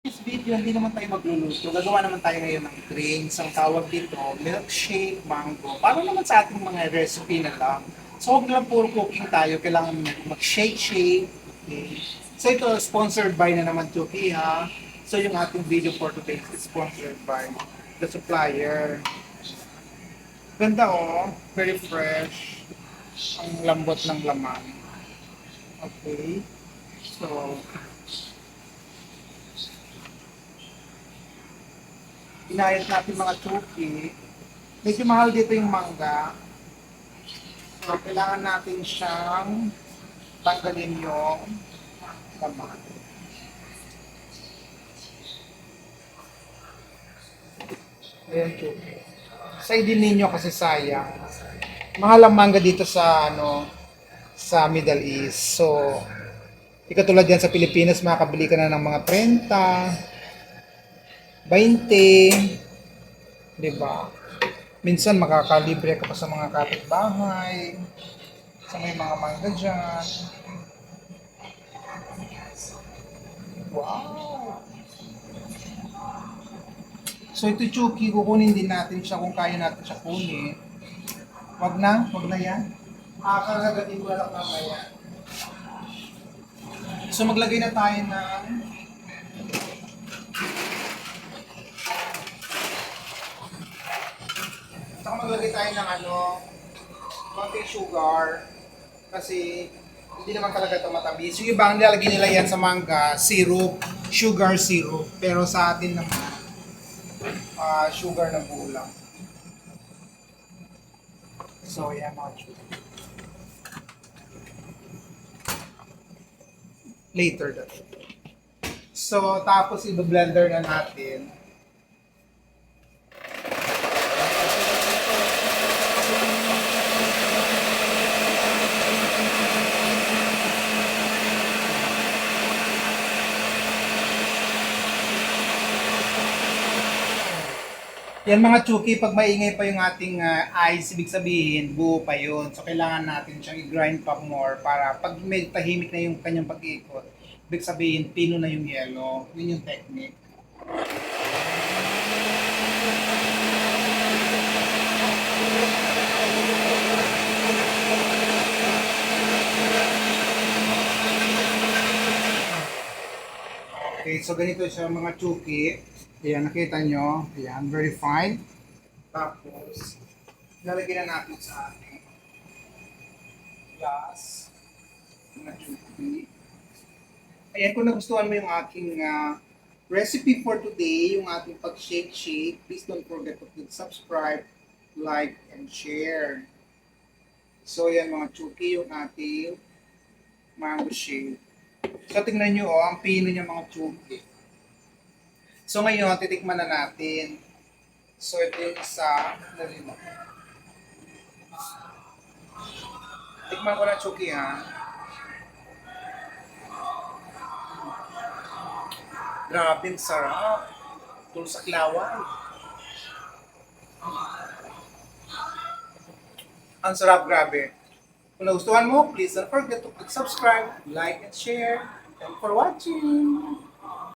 this video, hindi naman tayo magluluto. Gagawa naman tayo ngayon ng drinks. Ang tawag dito, milkshake, mango. Para naman sa ating mga recipe na lang. So, huwag lang puro cooking tayo. Kailangan mag-shake-shake. Okay. So, ito, sponsored by na naman Chucky, ha? So, yung ating video for today is sponsored by the supplier. Ganda, oh. Very fresh. Ang lambot ng laman. Okay. So, inayat natin mga chuki. Medyo mahal dito yung mangga. So, kailangan natin siyang tanggalin yung laman. Ayan, chuki. Sa din ninyo kasi sayang. Mahal ang mangga dito sa ano sa Middle East. So, di katulad yan sa Pilipinas, makakabili ka na ng mga 30, 20, di ba? Minsan makakalibre ka pa sa mga kapitbahay, sa may mga mangga dyan. Wow! So ito Chucky, kukunin din natin siya kung kaya natin siya kunin. Wag na, wag na yan. Ah, kakagatin ko lang mamaya. So maglagay na tayo ng maglagay tayo ng ano, konting sugar. Kasi hindi naman talaga ito matamis. Yung ibang nilalagay nila yan sa mangga, syrup, sugar syrup. Pero sa atin naman, ah sugar na buo lang. So, yan mga sugar. Later that. So, tapos i-blender na natin. Yan mga chuki, pag maingay pa yung ating ah, ice, ibig sabihin, buo pa yun. So, kailangan natin siyang i-grind pa more para pag may tahimik na yung kanyang pag-ikot, ibig sabihin, pino na yung yelo. Yun yung technique. Okay, so ganito siya mga chuki. Ayan, nakita nyo. Ayan, very fine. Tapos, lalagyan na natin sa ating glass. Mga chuki. Ayan, kung nagustuhan mo yung aking ah, recipe for today, yung ating pag-shake-shake, please don't forget to click subscribe, like, and share. So, ayan mga chuki, yung ating mango shake. So, tingnan nyo, oh, ang pino niya mga chuki. So, ngayon, titikman na natin. So, ito yung isa. Dali mo. Tikman ko na chuki, ha? Grabe, sarap. Tulad sa klawan. Ang sarap, grabe. Kung nagustuhan mo, please don't forget to click subscribe, like, and share. Thank for watching.